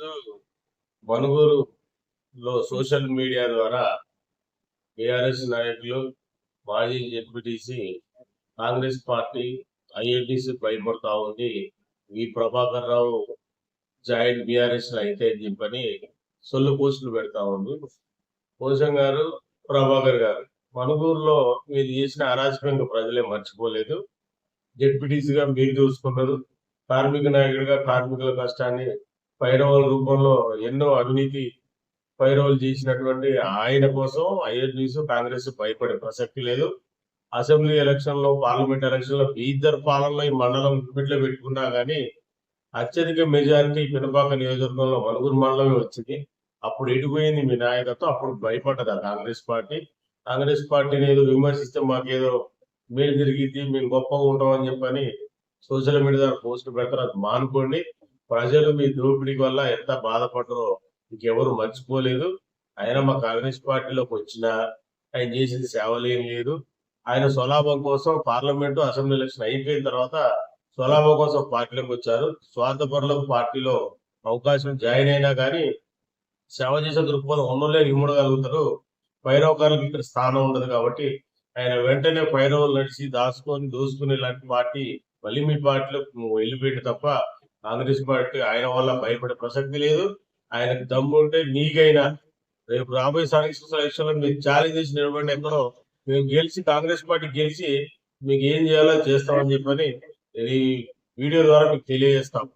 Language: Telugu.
ఈరోజు మనుగూరులో సోషల్ మీడియా ద్వారా బీఆర్ఎస్ నాయకులు మాజీ జెడ్పీటీసీ కాంగ్రెస్ పార్టీ ఐఎన్టీసీ భయపడతా ఉంది. ఈ ప్రభాకర్ రావు జాయింట్ బీఆర్ఎస్ అయితే అని చెప్పని సొల్లు పోస్టులు పెడతా ఉంది. భూషణ్ గారు ప్రభాకర్ గారు మనుగూరులో మీరు చేసిన అరాచకంగా ప్రజలే మర్చిపోలేదు. జెడ్పీటీసీగా మీరు చూసుకున్నారు. కార్మిక నాయకుడిగా కార్మికుల కష్టాన్ని పైరవుల రూపంలో ఎన్నో అవినీతి పైరవులు చేసినటువంటి ఆయన కోసం ఐఎన్టీస్ కాంగ్రెస్ భయపడే ప్రసక్తి లేదు. అసెంబ్లీ ఎలక్షన్లో పార్లమెంట్ ఎలక్షన్లో ఇద్దరు పాలనలో ఈ మండలం గుప్పిట్లో పెట్టుకున్నా గానీ అత్యధిక మెజారిటీ పినపాక నియోజకవర్గంలో మలుగురు మండలమే వచ్చింది. అప్పుడు ఎడిపోయింది మీ నాయకత్వం? అప్పుడు భయపడ్డది కాంగ్రెస్ పార్టీ? కాంగ్రెస్ పార్టీని ఏదో విమర్శిస్తే మాకేదో మేలు తిరిగిద్ది మేము గొప్పగా ఉంటామని చెప్పని సోషల్ మీడియా ద్వారా పోస్ట్ పెడతారు. అది మానుకోండి. ప్రజలు మీ దోపిడీ వల్ల ఎంత బాధపడరో ఇంకెవరు మర్చిపోలేదు. ఆయన మా కాంగ్రెస్ పార్టీలోకి వచ్చినా ఆయన చేసిన సేవలు ఏం లేదు. ఆయన స్వలాభం కోసం పార్లమెంటు అసెంబ్లీ ఎలక్షన్ అయిపోయిన తర్వాత స్వలాభం కోసం పార్టీలోకి వచ్చారు. స్వార్థపరులకు పార్టీలో అవకాశం జాయిన్ అయినా కానీ సేవ చేసే దృక్పథం ఉన్నోళ్ళే ఇమ్మడగలుగుతారు పైరవకారులకు ఇక్కడ స్థానం ఉండదు కాబట్టి ఆయన వెంటనే పైరవులు నడిచి దాచుకొని దోసుకుని ఇలాంటి పార్టీ మళ్ళీ మీ పార్టీలో వెళ్ళిపోయింది తప్ప కాంగ్రెస్ పార్టీ ఆయన వల్ల భయపడే ప్రసక్తి లేదు. ఆయనకు దమ్ము ఉంటే నీకైనా రేపు రాబోయే స్థానిక ఎలక్షన్లో మీరు ఛాలెంజ్ చేసి నిలబడిన ఎక్కడో మేము గెలిచి కాంగ్రెస్ పార్టీ గెలిచి మీకు ఏం చేయాలో చేస్తామని చెప్పని ఈ వీడియో ద్వారా మీకు తెలియజేస్తాం.